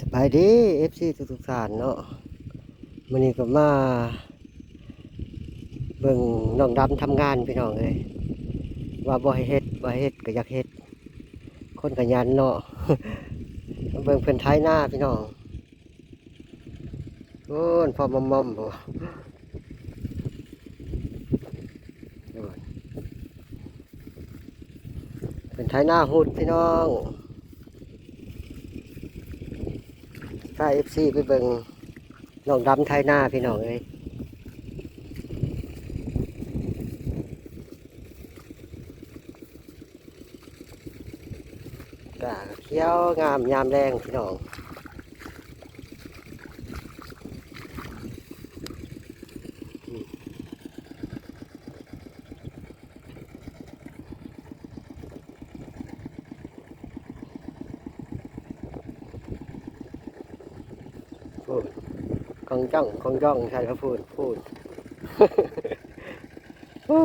สบายดีเอฟซีทุกๆท่านเนาะมันนี้ก็มาเบิ่งน้องดำทำงานพี่น้องเลยว่าบ่ให้เฮ็ดบ่ให้เฮ็ดก็อยากเฮ็ด คนขยันเนาะเบิ่งเพิ่นท้ายหน้าพี่น้องโอ้นพอมอมมอมบ่เป็นท้ายหน้าหุดพี่น้อง ถ้าเอฟซีไปเบิงน้องดำไทยหน้าพี่น้องเลยกะเขี้ยวงามยามแรงพี่น้อง พูดคงจ้องคงจ้องใช่ครับพูดพูดโอ้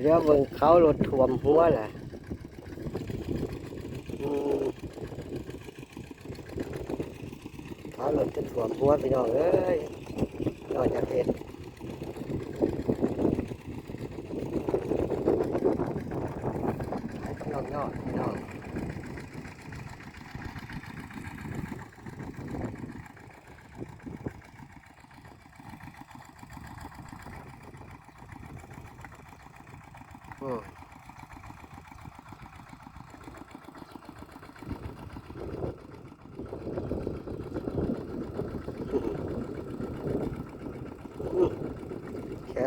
เรียวเบิ่งเขารถท่วมหัวแหละเขารถจะท่วมหัวพี่น้องเอ้ยนอกจากเห็ดนอกนอกพี่น้องอืม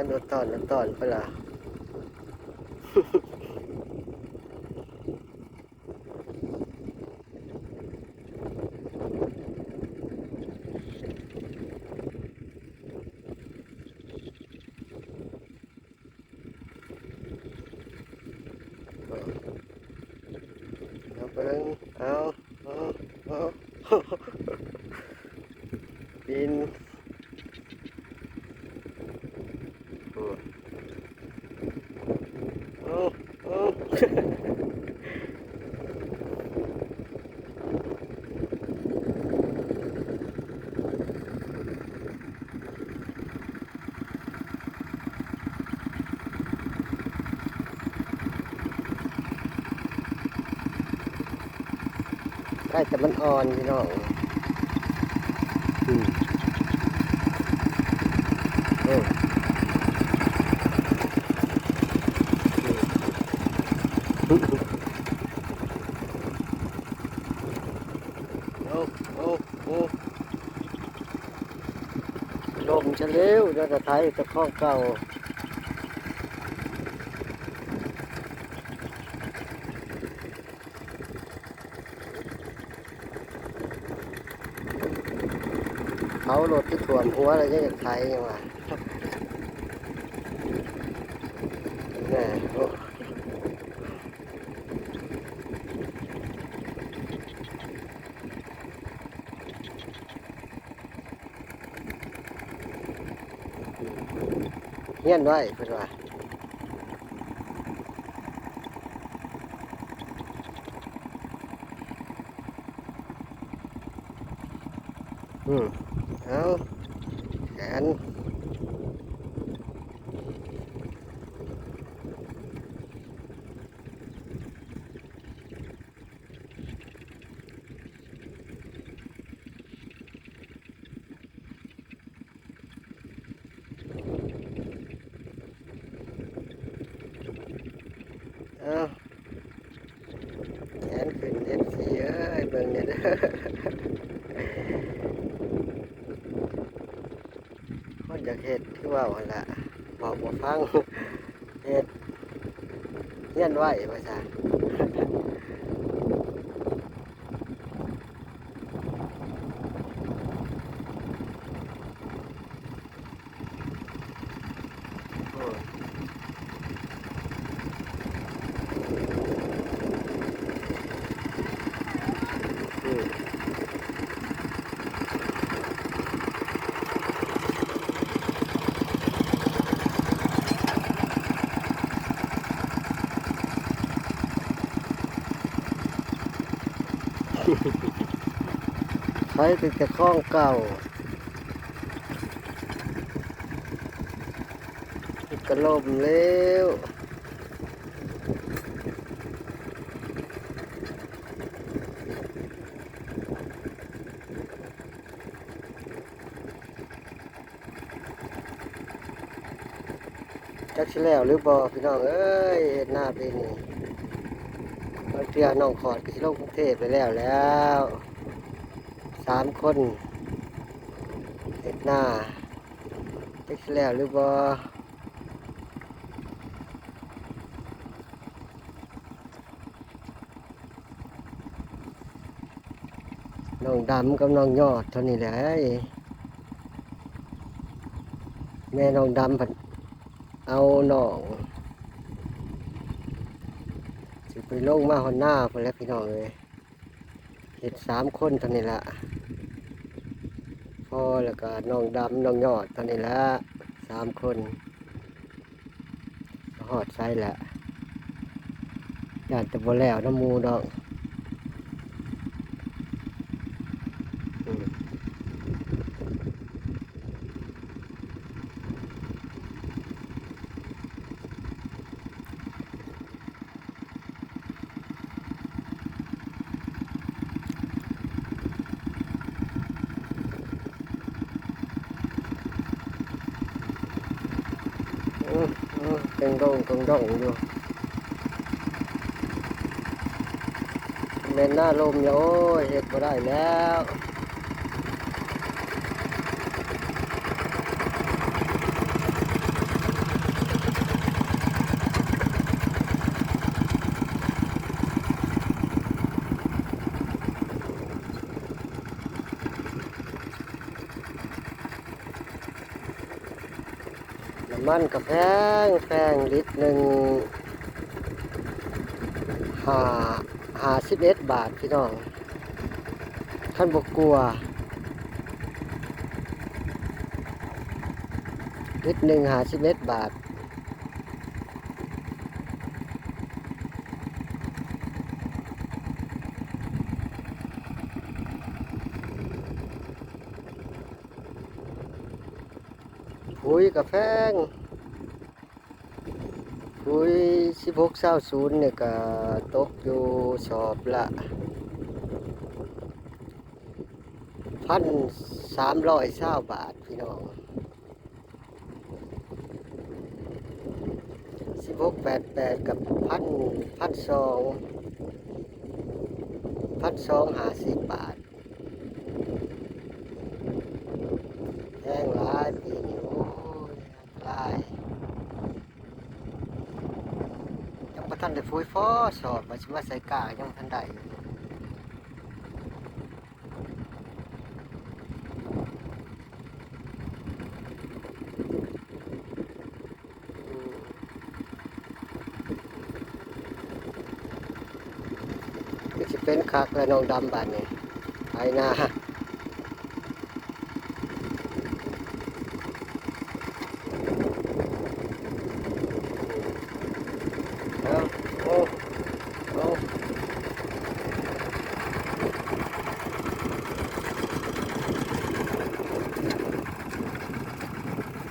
แขนรถตอนรถตอนเปล่าเบิ่งเอาเอาเอาบิน โอ้เอาเอาใกล้แต่มันอ่อนพี่น้องอืมโอ้อืมโอ้โอ้โอ้ลมจะเร็วเดี๋ยวจะไทยจะข้องเก่าเขารถที่ถ่วมหัวอะไรยังไทยยังวะแน่โฮียนไว้เพื่อนว่าอืมเอาแขนเอาแขนขึ้นเด็ดสีเอ้ยเบิ่งเนี่ยเด้อ คนอยากเห็ดที่ว่าหั่นละบอกบ่ฟังเห็ดเฮียนไหวภาซะโอ้ยอืม ใช้แต่แต่ข้องเก่ากระลมเร็วจักสิแล้วหรือบ่พี่น้องเอ้ยหน้าเป็นนี่บางเทื่อน้องขอดก็สิลกรุงเทพไปแล้วแล้ว สามคนเฮ็ดหน้าจักแล้วหรือบ่น้องดำกับน้องยอดเท่านี้แหละแม่น้องดำผัดเอาหนองสิไปลงมาหอนหน้าพอแล้วพี่น้องเลยเห็ดสามคนเท่านี้ละ พ่อแล้วก็น้องดำน้องยอดตอนนี้ละสามคนหอดใส่ละอยากจะบ่แล้วน้ำมูดอก อืมกังดงกังดงอยู่เล่นหน้าลมอยู่โอ้ยเห็ดบ่ได้แล้ว ำมันกับแพงแพงลิตรหนึ่งห้าห้าสิบเอ็ดบาทพี่น้องท่านบกกลัวลิตรหนึ่งห้าสิบเอ็ดบาท ปุ๋ ยกับแพงปุ๋ยสิบหกเศร้าศูนย์เนี่ยก็ตกอยู่สอบละพันสามร้อยเศร้าบาทพี่น้องสิบหกแปดแปดกับพันพันสองพันสองห้าสิบบาท แห้งหลายปีนี้โอ้ยหลายยังบ่ทั นได้ฟุ้ยฟอสอบว่าสิมาใส่กายังทันได้อยู่อืมก็สิเป็นคักแล้วน้องดำบาดนี้ไปน้าเอาโอ้เอา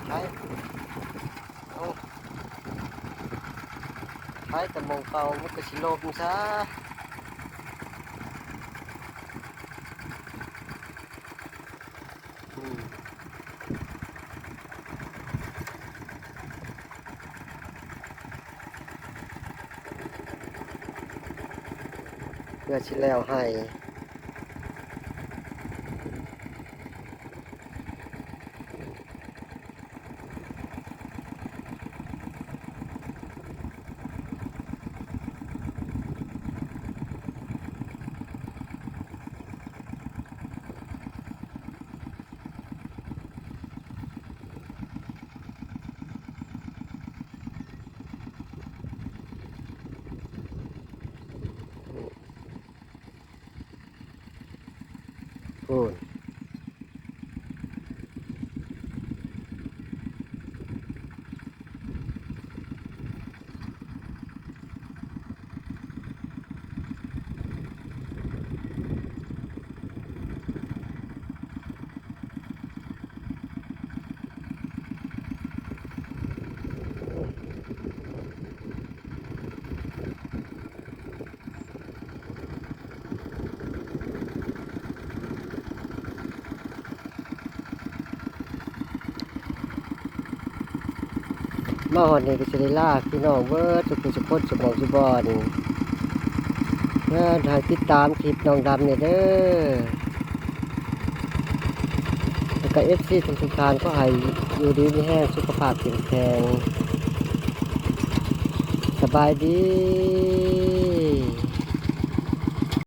ใช้เอาใช้ แต่มองเก่ามันก็สิลมซะอืมเพื่อชิแล้วให้ พู มาหอดนี่ก็สิได้ลาพี่น้องเบิดสุขุสุขคนสุขของสุบอนเพื่อถ่ายติดตามคลิปน้องดำเนี่ยเด้อแล้วก็เอฟซีทุกทุกทานก็ให้อยู่ดีไม่แห้งสุขภาพแข็งแรงสบายดี